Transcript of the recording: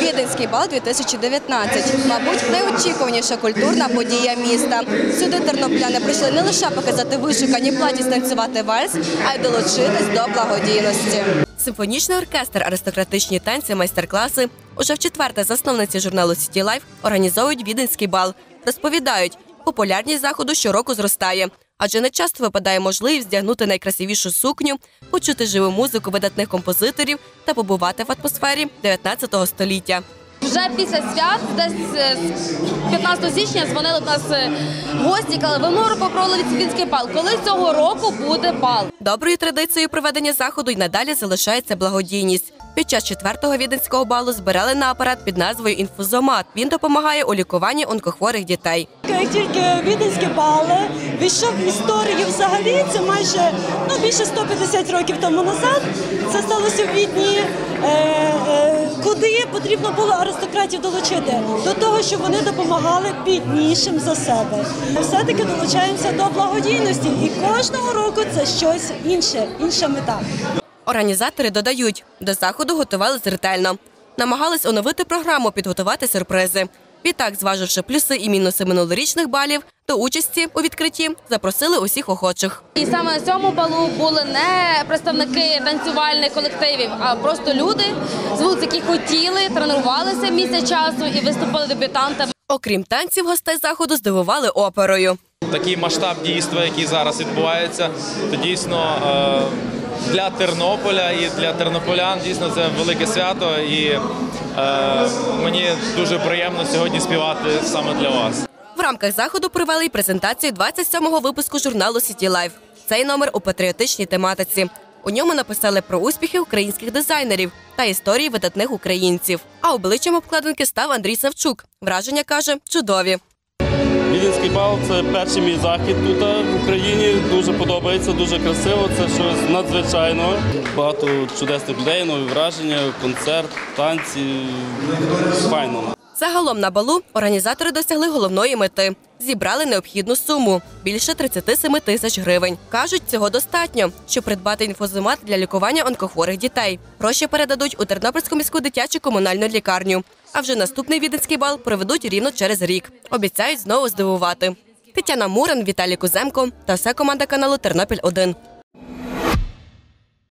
Віденський бал 2019 мабуть, найочікуваніша культурна подія міста. Сюди тернопляни прийшли не лише показати вишукані платі станцювати вальс, а й долучитись до благодійності. Симфонічний оркестр, аристократичні танці, майстер-класи. Уже в четверте засновниці журналу City Life організовують віденський бал. Розповідають, популярність заходу щороку зростає, адже не часто випадає можливість вдягнути найкрасивішу сукню, почути живу музику видатних композиторів та побувати в атмосфері 19 століття. Вже після свят, десь е, 15 січня, дзвонили до нас е, гості, казали, ви може попробували Вінський бал. Коли цього року буде бал? Доброю традицією проведення заходу й надалі залишається благодійність. Під час четвертого віденського балу збирали на апарат під назвою Інфузомат. Він допомагає у лікуванні онкохворих дітей. Як тільки віденські бали війшов в історію взагалі, це майже ну більше 150 років тому назад. Це сталося в Відні, е, е, куди потрібно було аристократів долучити до того, щоб вони допомагали біднішим за себе. Все-таки долучаємося до благодійності, і кожного року це щось інше, інша мета. Організатори додають, до заходу готувались ретельно. Намагались оновити програму, підготувати сюрпризи. Відтак, зваживши плюси і мінуси минулорічних балів, до участі у відкритті запросили усіх охочих. І саме на цьому балу були не представники танцювальних колективів, а просто люди з вулиць, які хотіли, тренувалися місяць часу і виступили дебютантами. Окрім танців, гостей заходу здивували оперою. такий масштаб дійства, який зараз відбувається, то дійсно е, для Тернополя і для тернополян дійсно це велике свято. І е, мені дуже приємно сьогодні співати саме для вас. В рамках заходу провели й презентацію 27-го випуску журналу City Life. Цей номер у патріотичній тематиці. У ньому написали про успіхи українських дизайнерів та історії видатних українців. А обличчям обкладинки став Андрій Савчук. Враження каже чудові. Віденський бал це перший мій захід тут в Україні. Дуже подобається, дуже красиво. Це щось надзвичайного. Багато чудесних людей, нові враження, концерт, танці. Файно. Загалом на балу організатори досягли головної мети. Зібрали необхідну суму більше 37 тисяч гривень. Кажуть, цього достатньо, щоб придбати інфозимат для лікування онкохворих дітей. Гроші передадуть у Тернопільську міську дитячу комунальну лікарню. А вже наступний віденський бал проведуть рівно через рік. Обіцяють знову здивувати. Тетяна Мурин, Віталій Куземко та вся команда каналу Тернопіль 1